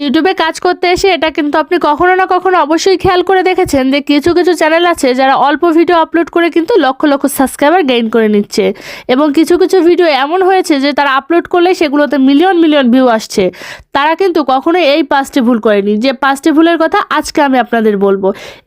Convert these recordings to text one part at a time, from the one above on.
ইউটিউবে কাজ করতে এসে এটা কিন্তু আপনি কখনো না কখনো অবশ্যই খেয়াল করে দেখেছেন যে কিছু কিছু চ্যানেল আছে যারা অল্প ভিডিও আপলোড করে কিন্তু লক্ষ লক্ষ সাবস্ক্রাইবার গেইন করে নিচ্ছে। এবং কিছু কিছু ভিডিও এমন হয়েছে যে তারা আপলোড করলে সেগুলোতে মিলিয়ন মিলিয়ন ভিউ আসছে। তারা কিন্তু কখনোই এই পাঁচটি ভুল করেনি। যে পাঁচটি ভুলের কথা আজকে আমি আপনাদের বলব।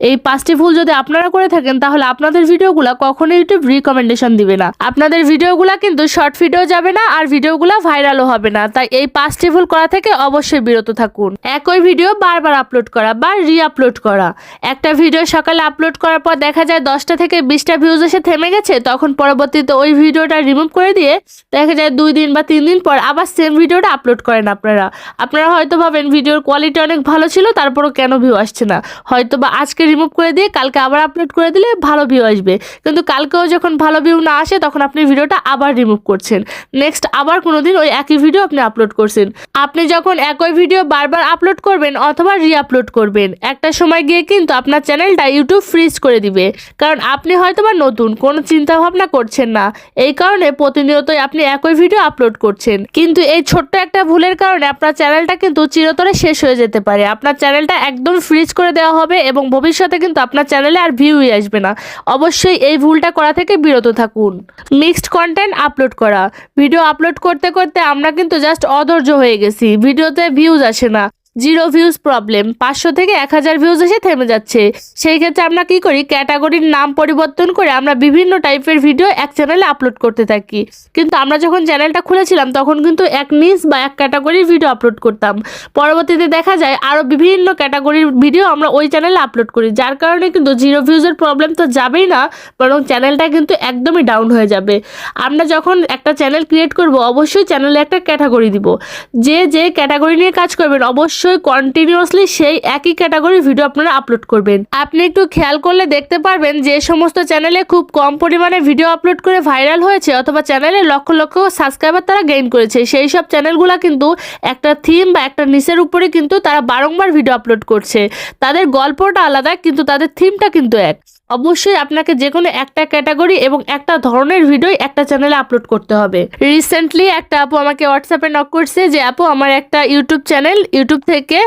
এই পাঁচটি ভুল যদি আপনারা করে থাকেন, তাহলে আপনাদের ভিডিওগুলো কখনো ইউটিউব রিকমেন্ডেশন দিবে না। আপনাদের ভিডিওগুলো কিন্তু শর্ট ভিডিও যাবে না, আর ভিডিওগুলো ভাইরালও হবে না। তাই এই পাঁচটি ভুল করা থেকে অবশ্যই বিরত থাকুন। একই ভিডিও বারবার আপলোড করা বা রি আপলোড করা। একটা ভিডিও সকালে আপলোড করার পর দেখা যায় দশটা থেকে বিশটা ভিউজ এসে থেমে গেছে, তখন পরবর্তীতে ওই ভিডিওটা রিমুভ করে দিয়ে দেখা যায় দুই দিন বা তিন দিন পর আবার সেম ভিডিওটা আপলোড করেন আপনারা। আপনারা হয়তো ভাবেন ভিডিওর কোয়ালিটি অনেক ভালো ছিল, তারপরও কেন ভিউ আসছে না। হয়তো বা আজকে রিমুভ করে দিয়ে কালকে আবার আপলোড করে দিলে ভালো ভিউ আসবে। কিন্তু কালকেও যখন ভালো ভিউ না আসে, তখন আপনি ভিডিওটা আবার রিমুভ করছেন। নেক্সট আবার কোনো দিন ওই একই ভিডিও আপনি আপলোড করছেন। আপনি যখন একই ভিডিও বারবার আপলোড করবেন অথবা রি আপলোড করবেন। একটা সময় গিয়ে কিন্তু আপনার চ্যানেলটা ইউটিউব ফ্রিজ করে দিবে। কারণ আপনি হয়তো বা নতুন, কোনো চিন্তা ভাবনা করছেন না। এই কারণে প্রতিনিয়তই আপনি একই ভিডিও আপলোড করছেন। কিন্তু এই ছোট্ট একটা ভুলের কারণে আপনার চ্যানেলটা কিন্তু চিরতরে শেষ হয়ে যেতে পারে। আপনার চ্যানেলটা একদম ফ্রিজ করে দেওয়া হবে এবং ভবিষ্যতে কিন্তু আপনার চ্যানেলে আর ভিউই আসবে না। অবশ্যই এই ভুলটা করা থেকে বিরত থাকুন। মিক্সড কন্টেন্ট আপলোড করা। ভিডিও আপলোড করতে করতে আমরা কিন্তু জাস্ট অধৈর্য হয়ে গেছি। ভিডিওতে ভিউজ আসে না। Zero views problem. পাঁচশো থেকে এক হাজার ভিউজ এসে থেমে যাচ্ছে। সেই ক্ষেত্রে আমরা কি করি? ক্যাটাগরির নাম পরিবর্তন করে আমরা বিভিন্ন টাইপের ভিডিও এক চ্যানেলে আপলোড করতে থাকি। কিন্তু আমরা যখন চ্যানেলটা খুলেছিলাম, তখন কিন্তু এক নিজ বা এক ক্যাটাগরির ভিডিও আপলোড করতাম। পরবর্তীতে দেখা যায় আরও বিভিন্ন ক্যাটাগরির ভিডিও আমরা ওই চ্যানেলে আপলোড করি। যার কারণে কিন্তু জিরো ভিউজের প্রবলেম তো যাবেই না, বরং চ্যানেলটা কিন্তু একদমই ডাউন হয়ে যাবে। আমরা যখন একটা চ্যানেল ক্রিয়েট করব, অবশ্যই চ্যানেলে একটা ক্যাটাগরি দিব। যে যে ক্যাটাগরি নিয়ে কাজ করবেন, অবশ্যই কন্টিনিউয়াসলি সেই একই ক্যাটাগরি ভিডিও আপনারা আপলোড করবেন। আপনি একটু খেয়াল করলে দেখতে পারবেন যে সমস্ত চ্যানেলে খুব কম পরিমাণে ভিডিও আপলোড করে ভাইরাল হয়েছে অথবা চ্যানেলে লক্ষ লক্ষ সাবস্ক্রাইবার তারা গেইন করেছে। সেই সব চ্যানেলগুলো কিন্তু একটা থিম বা একটা নিচের উপরে কিন্তু তারা বারংবার ভিডিও আপলোড করছে। তাদের গল্পটা আলাদা, কিন্তু তাদের থিমটা কিন্তু এক। অবশ্যই আপনাকে যে কোনো একটা ক্যাটাগরি এবং একটা ধরনের ভিডিও একটা চ্যানেলে আপলোড করতে হবে। রিসেন্টলি একটা আপু আমাকে হোয়াটসঅ্যাপে নক করছে যে, আপু, আমার একটা ইউটিউব চ্যানেল ইউটিউব থেকে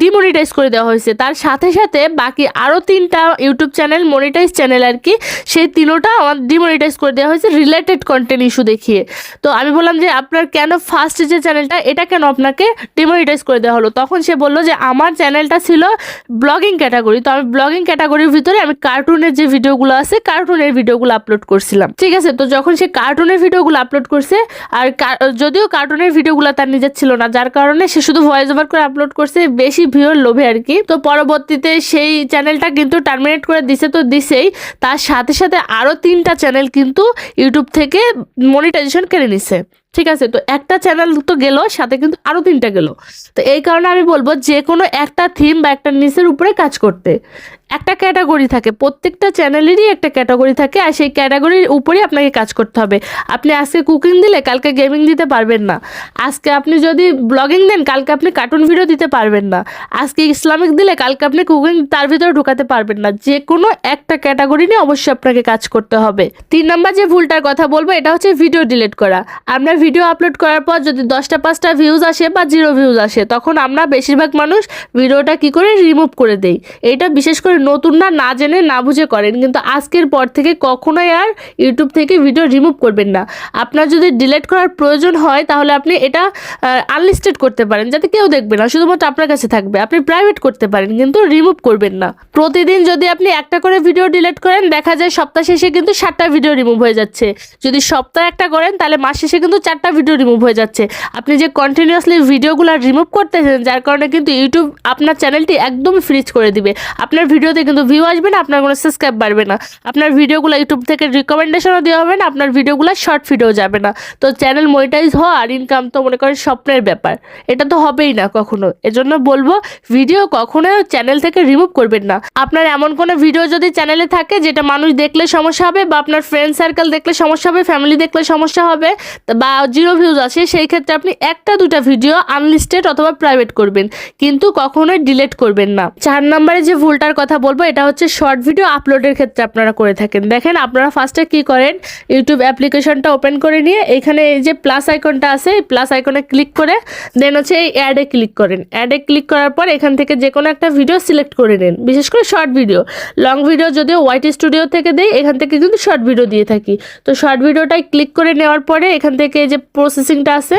ডিমনিটাইজ করে দেওয়া হয়েছে। তার সাথে সাথে বাকি আরও তিনটা ইউটিউব চ্যানেল মনিটাইজ চ্যানেল আর কি, সেই তিনোটা আমার ডিমনিটাইজ করে দেওয়া হয়েছে রিলেটেড কন্টেন্ট ইস্যু দেখিয়ে। তো আমি বললাম যে, আপনার কেন ফার্স্ট যে চ্যানেলটা এটা কেন আপনাকে ডিমনিটাইজ করে দেওয়া হলো? তখন সে বলল যে, আমার চ্যানেলটা ছিল ব্লগিং ক্যাটাগরি তো আমি ব্লগিং ক্যাটাগরির ভিতরে আমি কার্টুনের যে ভিডিওগুলো আছে কার্টুনের ভিডিওগুলো আপলোড করছিলাম। ঠিক আছে? তো যখন সে কার্টুনের ভিডিওগুলো আপলোড করছে, আর যদিও কার্টুনের ভিডিওগুলো তার নিজের ছিল না, যার কারণে সে শুধু ভয়েস ওভার করে আপলোড করছে, বেশি ভিউর লোভে আর কি। তো পরবর্তীতে সেই চ্যানেলটা কিন্তু টার্মিনেট করে দিছে, তো দিছেই। তার সাথে সাথে আরও তিনটা চ্যানেল কিন্তু ইউটিউব থেকে মনিটাইজেশন কেড়ে নিছে। ঠিক আছে? তো একটা চ্যানেল তো গেল, সাথে কিন্তু আরও তিনটা গেল। তো এই কারণে আমি বলব, যে কোনো একটা থিম বা একটা নিচের উপরে কাজ করতে। একটা ক্যাটাগরি থাকে, প্রত্যেকটা চ্যানেলেরই একটা ক্যাটাগরি থাকে আর সেই ক্যাটাগরির উপরেই আপনাকে কাজ করতে হবে। আপনি আজকে কুকিং দিলে কালকে গেমিং দিতে পারবেন না। আজকে আপনি যদি ব্লগিং দেন, কালকে আপনি কার্টুন ভিডিও দিতে পারবেন না। আজকে ইসলামিক দিলে কালকে আপনি কুকিং তার ভিতরে ঢোকাতে পারবেন না। যে কোনো একটা ক্যাটাগরি নিয়ে অবশ্যই আপনাকে কাজ করতে হবে। তিন নম্বর যে ভুলটার কথা বলব, এটা হচ্ছে ভিডিও ডিলিট করা। আমরা ভিডিও আপলোড করার পর যদি দশটা, পাঁচটা ভিউজ আসে বা জিরো ভিউজ আসে, তখন আমরা বেশিরভাগ মানুষ ভিডিওটা কি করে রিমুভ করে দেই? এটা বিশেষ করে নতুনরা না জেনে, না বুঝে করেন। কিন্তু আজকের পর থেকে কখনোই আর ইউটিউব থেকে ভিডিও রিমুভ করবেন না। আপনার যদি ডিলিট করার প্রয়োজন হয়, তাহলে আপনি এটা আনলিস্টেড করতে পারেন, যাতে কেউ দেখবে না, শুধুমাত্র আপনার কাছে থাকবে। আপনি প্রাইভেট করতে পারেন, কিন্তু রিমুভ করবেন না। প্রতিদিন যদি আপনি একটা করে ভিডিও ডিলিট করেন, দেখা যায় সপ্তাহ শেষে কিন্তু সাতটা ভিডিও রিমুভ হয়ে যাচ্ছে। যদি সপ্তাহে একটা করেন, তাহলে মাস শেষে কিন্তু চারটা ভিডিও রিমুভ হয়ে যাচ্ছে। আপনি যে কন্টিনিউয়াসলি ভিডিওগুলো রিমুভ করতেছেন, যার কারণে কিন্তু ইউটিউব আপনার চ্যানেলটি একদম ফ্রিজ করে দিবে। আপনার ভিডিওতে কিন্তু ভিউ আসবে না, আপনার কোনো সাবস্ক্রাইব বাড়বে না। আপনার ভিডিওগুলো ইউটিউব থেকে রিকমেন্ডেশনও দেওয়া হবে না, আপনার ভিডিওগুলো শর্ট ভিডিও যাবে না। তো চ্যানেল মনিটাইজ হওয়া আর ইনকাম তো মনে করেন স্বপ্নের ব্যাপার। এটা তো হবেই না কখনো। এজন্য বলব ভিডিও কখনো চ্যানেল থেকে রিমুভ করবেন না। আপনার এমন কোনো ভিডিও যদি চ্যানেলে থাকে, যেটা মানুষ দেখলে সমস্যা হবে বা আপনার ফ্রেন্ড সার্কেল দেখলে সমস্যা হবে ফ্যামিলি দেখলে সমস্যা হবে, বা জিরো ভিউজ আছে সেই ক্ষেত্রে আপনি একটা দুটা ভিডিও আনলিস্টেড অথবা প্রাইভেট করবেন। কিন্তু কখনোই ডিলিট করবেন না। চার নম্বরে যে ভুলটার কথা বলব, এটা হচ্ছে শর্ট ভিডিও আপলোডের ক্ষেত্রে আপনারা করে থাকেন। দেখেন, আপনারা ফার্স্টে কি করেন ইউটিউব অ্যাপ্লিকেশনটা ওপেন করে নিয়ে, এখানে এই যে প্লাস আইকনটা আছে, এই প্লাস আইকনে ক্লিক করে দেন হচ্ছে এই অ্যাডে ক্লিক করেন। অ্যাডে ক্লিক করার পর এখান থেকে যে কোনো একটা ভিডিও সিলেক্ট করে নিন, বিশেষ করে শর্ট ভিডিও লং ভিডিও যদিও হোয়াইট স্টুডিও থেকে দেই, এখান থেকে কিন্তু শর্ট ভিডিও দিয়ে থাকি। তো শর্ট ভিডিওটাই ক্লিক করে নেওয়ার পরে এখান থেকে যে প্রসেসিংটা আছে,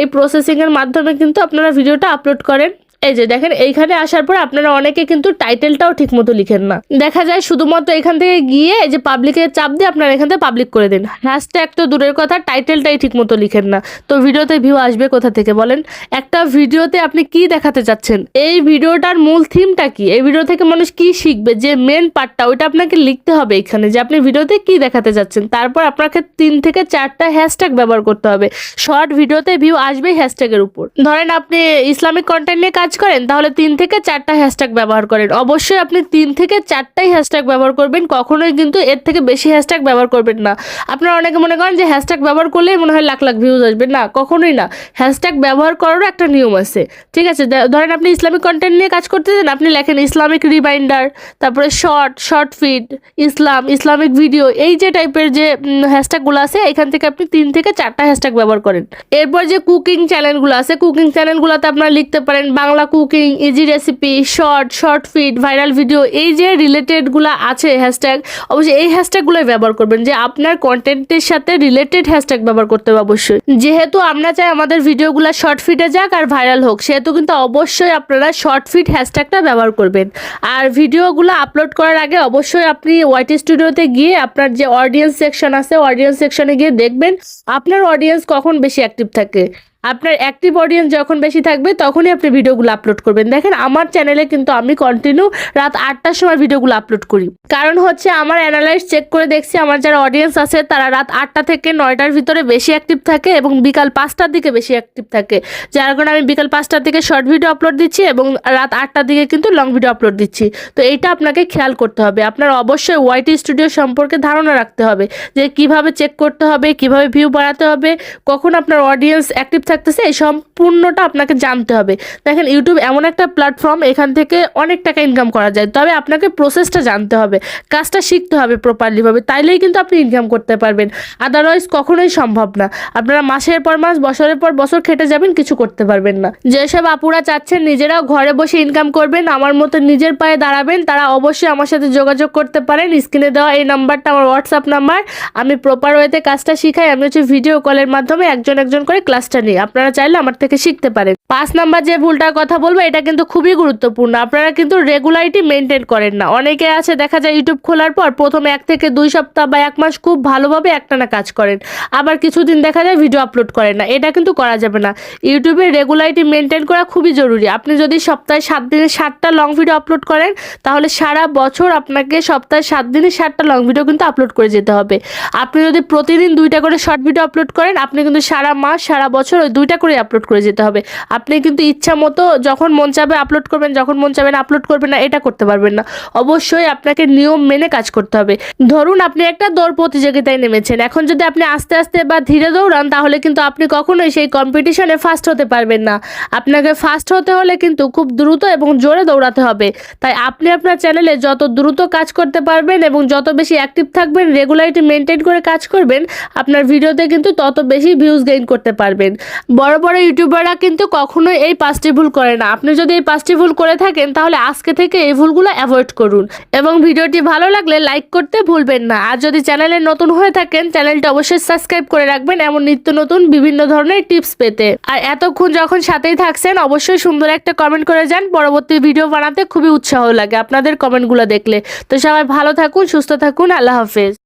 এই প্রসেসিংয়ের মাধ্যমে কিন্তু আপনারা ভিডিওটা আপলোড করেন। এই যে দেখেন, এইখানে আসার পর আপনারা অনেকে কিন্তু টাইটেলটাও ঠিক মতো লিখেন না। দেখা যায় শুধুমাত্র এখান থেকে গিয়ে এই যে পাবলিকের চাপ দিয়ে আপনারা এখান থেকে পাবলিক করে দিন। হ্যাশট্যাগ তো দূরের কথা টাইটেলটাই ঠিক মতো লিখেন না। তো ভিডিওতে ভিউ আসবে কোথা থেকে বলেন? একটা ভিডিওতে আপনি কি দেখাতে চাচ্ছেন? এই ভিডিওটার মূল থিমটা কি? এই ভিডিও থেকে মানুষ কি শিখবে? যে মেন পার্টটা ওইটা আপনাকে লিখতে হবে এখানে যে আপনি ভিডিওতে কি দেখাতে চাচ্ছেন। তারপর আপনাকে তিন থেকে চারটা হ্যাশট্যাগ ব্যবহার করতে হবে। শর্ট ভিডিওতে ভিউ আসবেই হ্যাশট্যাগের উপর। ধরেন আপনি ইসলামিক কন্টেন্ট নিয়ে কাজ করেন, তাহলে তিন থেকে চারটা হ্যাশট্যাগ ব্যবহার করেন। অবশ্যই আপনি তিন থেকে চারটাই হ্যাশট্যাগ ব্যবহার করবেন, কখনোই কিন্তু এর থেকে বেশি হ্যাশট্যাগ ব্যবহার করবেন না। আপনারা অনেকে মনে করেন যে হ্যাশট্যাগ ব্যবহার করলেই মনে হয় লাখ লাখ ভিউজ আসবে। না, কখনোই না। হ্যাশট্যাগ ব্যবহার করারও একটা নিয়ম আছে। ঠিক আছে ধরেন আপনি ইসলামিক কন্টেন্ট নিয়ে কাজ করতেছেন, আপনি লেখেন ইসলামিক রিমাইন্ডার তারপরে short short feed Islam, Islamic video এই যে টাইপের যে হ্যাশট্যাগুলো আছে, এখান থেকে আপনি তিন থেকে চারটা হ্যাশট্যাগ ব্যবহার করেন। এরপর যে কুকিং চ্যানেলগুলো আছে কুকিং চ্যানেলগুলোতে আপনারা লিখতে পারেন Bangla cooking easy recipe short short feed viral video এই যে রিলেটেডগুলো আছে হ্যাশট্যাগ অবশ্যই এই হ্যাশট্যাগুলোই ব্যবহার করবেন যে আপনার কন্টেন্টের সাথে রিলেটেড হ্যাশট্যাগ ব্যবহার করতে হবে অবশ্যই। যেহেতু আমরা চাই আমাদের ভিডিওগুলো শর্ট ফিডে যাক আর ভাইরাল হোক, সেহেতু কিন্তু অবশ্যই আপনারা শর্ট ফিড হ্যাশট্যাগটা ব্যবহার করবেন। আর ভিডিওগুলো আপলোড করার আগে অবশ্যই আপনি ওয়াইটি স্টুডিওতে গিয়ে আপনার যে অডিয়েন্স সেকশন আছে অডিয়েন্স সেকশনে গিয়ে দেখবেন আপনার অডিয়েন্স কখন বেশি অ্যাক্টিভ থাকে। আপনার অ্যাক্টিভ অডিয়েন্স যখন বেশি থাকবে, তখনই আপনি ভিডিওগুলো আপলোড করবেন। দেখেন, আমার চ্যানেলে কিন্তু আমি কন্টিনিউ রাত আটটার সময় ভিডিওগুলো আপলোড করি। কারণ হচ্ছে আমার অ্যানালাইস চেক করে দেখছি, আমার যারা অডিয়েন্স আছে, তারা রাত আটটা থেকে নয়টার ভিতরে বেশি অ্যাক্টিভ থাকে এবং বিকাল পাঁচটার দিকে বেশি অ্যাক্টিভ থাকে। যার কারণে আমি বিকাল পাঁচটার দিকে শর্ট ভিডিও আপলোড দিচ্ছি এবং রাত আটটার দিকে কিন্তু লং ভিডিও আপলোড দিচ্ছি। তো এইটা আপনাকে খেয়াল করতে হবে। আপনার অবশ্যই ওয়াইটি স্টুডিও সম্পর্কে ধারণা রাখতে হবে যে কীভাবে চেক করতে হবে, কীভাবে ভিউ বাড়াতে হবে, কখন আপনার অডিয়েন্স অ্যাক্টিভ থাকতেছে, এই সম্পূর্ণটা আপনাকে জানতে হবে। দেখেন ইউটিউব এমন একটা প্ল্যাটফর্ম এখান থেকে অনেক টাকা ইনকাম করা যায়। তবে আপনাকে প্রসেসটা জানতে হবে, কাজটা শিখতে হবে প্রপারলিভাবে তাইলেই কিন্তু আপনি ইনকাম করতে পারবেন। আদারওয়াইজ কখনোই সম্ভব না। আপনারা মাসের পর মাস, বছরের পর বছর খেটে যাবেন, কিছু করতে পারবেন না। যেসব আপুরা চাচ্ছেন, নিজেরাও ঘরে বসে ইনকাম করবেন, আমার মতো নিজের পায়ে দাঁড়াবেন, তারা অবশ্যই আমার সাথে যোগাযোগ করতে পারেন। স্ক্রিনে দেওয়া এই নাম্বারটা আমার হোয়াটসঅ্যাপ নাম্বার আমি প্রপার ওয়েতে কাজটা শিখাই, আমি হচ্ছে ভিডিও কলের মাধ্যমে একজন একজন করে ক্লাসটা নিই আপনারা চাইলে আমার থেকে শিখতে পারেন। পাঁচ নাম্বার যে ভুলটার কথা বলব, এটা কিন্তু খুবই গুরুত্বপূর্ণ। আপনারা কিন্তু রেগুলারিটি মেনটেন করেন না। অনেকে আছে, দেখা যায় ইউটিউব খোলার পর প্রথমে এক থেকে দুই সপ্তাহ বা এক মাস খুব ভালোভাবে একটানা কাজ করেন। আবার কিছুদিন দেখা যায় ভিডিও আপলোড করেন না। এটা কিন্তু করা যাবে না। ইউটিউবে রেগুলারিটি মেনটেন করা খুবই জরুরি। আপনি যদি সপ্তাহে সাত দিনে ষাটটা লং ভিডিও আপলোড করেন, তাহলে সারা বছর আপনাকে সপ্তাহে সাত দিনে ষাটটা লং ভিডিও কিন্তু আপলোড করে যেতে হবে। আপনি যদি প্রতিদিন দুইটা করে শর্ট ভিডিও আপলোড করেন, আপনি কিন্তু সারা মাস, সারা বছর ওই দুইটা করে আপলোড করে যেতে হবে। আপনি কিন্তু ইচ্ছা মতো যখন মন চাবে আপলোড করবেন, যখন মন চাবে না আপলোড করবেন না, এটা করতে পারবেন না। অবশ্যই আপনাকে নিয়ম মেনে কাজ করতে হবে। ধরুন আপনি একটা দৌড় প্রতিযোগিতায় নেমেছেন। এখন যদি আপনি আস্তে আস্তে বা ধীরে দৌড়ান, তাহলে কিন্তু আপনি কখনোই সেই কম্পিটিশনে ফার্স্ট হতে পারবেন না। আপনাকে ফার্স্ট হতে হলে কিন্তু খুব দ্রুত এবং জোরে দৌড়াতে হবে। তাই আপনি আপনার চ্যানেলে যত দ্রুত কাজ করতে পারবেন এবং যত বেশি অ্যাক্টিভ থাকবেন রেগুলারিটি মেনটেন করে কাজ করবেন, আপনার ভিডিওতে কিন্তু তত বেশি ভিউজ গেইন করতে পারবেন। বড় বড় ইউটিউবাররা কিন্তু কখনোই এই পাঁচটি ভুল করে না। আপনি যদি এই পাঁচটি ভুল করে থাকেন, তাহলে আজকে থেকে এই ভুলগুলো অ্যাভয়েড করুন। এবং ভিডিওটি ভালো লাগলে লাইক করতে ভুলবেন না। আর যদি চ্যানেলে নতুন হয়ে থাকেন, চ্যানেলটা অবশ্যই সাবস্ক্রাইব করে রাখবেন এমন নিত্য নতুন, বিভিন্ন ধরনের টিপস পেতে। আর এতক্ষণ যখন সাথেই থাকছেন, অবশ্যই সুন্দর একটা কমেন্ট করে যান। পরবর্তী ভিডিও বানাতে খুবই উৎসাহ লাগে আপনাদের কমেন্টগুলো দেখলে। তো সবাই ভালো থাকুন, সুস্থ থাকুন, আল্লাহ হাফেজ।